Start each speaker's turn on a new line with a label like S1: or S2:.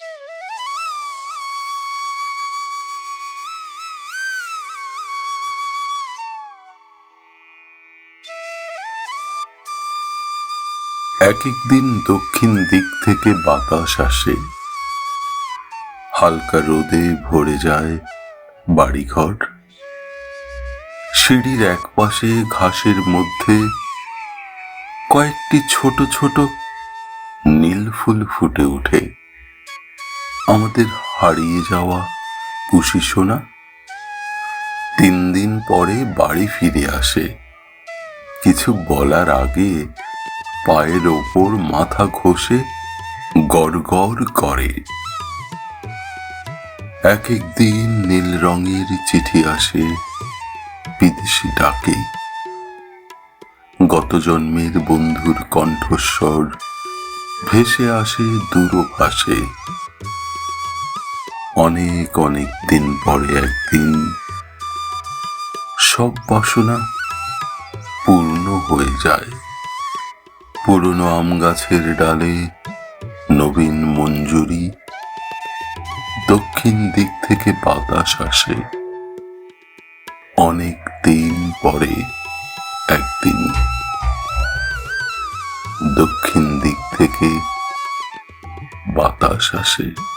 S1: এক একদিন দক্ষিণ দিক থেকে বাতাস আসে। হালকা রোদে ভরে যায় বাড়িঘর। সিঁড়ির এক পাশে ঘাসের মধ্যে কয়েকটি ছোট ছোট নীল ফুল ফুটে ওঠে। আমাদের হারিয়ে যাওয়া পুষি সোনা তিন দিন পরে বাড়ি ফিরে আসে। কিছু বলার আগে পায়ের ওপর মাথা ঘষে গড়গড় করে। এক একদিন নীল রঙের চিঠি আসে বিদেশি ডাকে। গত জন্মের বন্ধুর কণ্ঠস্বর ভেসে আসে দূর দূরভাষে। অনেক অনেক দিন পরে একদিন সব বাসনা পূর্ণ হয়ে যায়। পুরনো আম গাছের ডালে নবীন মঞ্জুরি, দক্ষিণ দিক থেকে বাতাস আসে। অনেক দিন পরে একদিন দক্ষিণ দিক থেকে বাতাস আসে।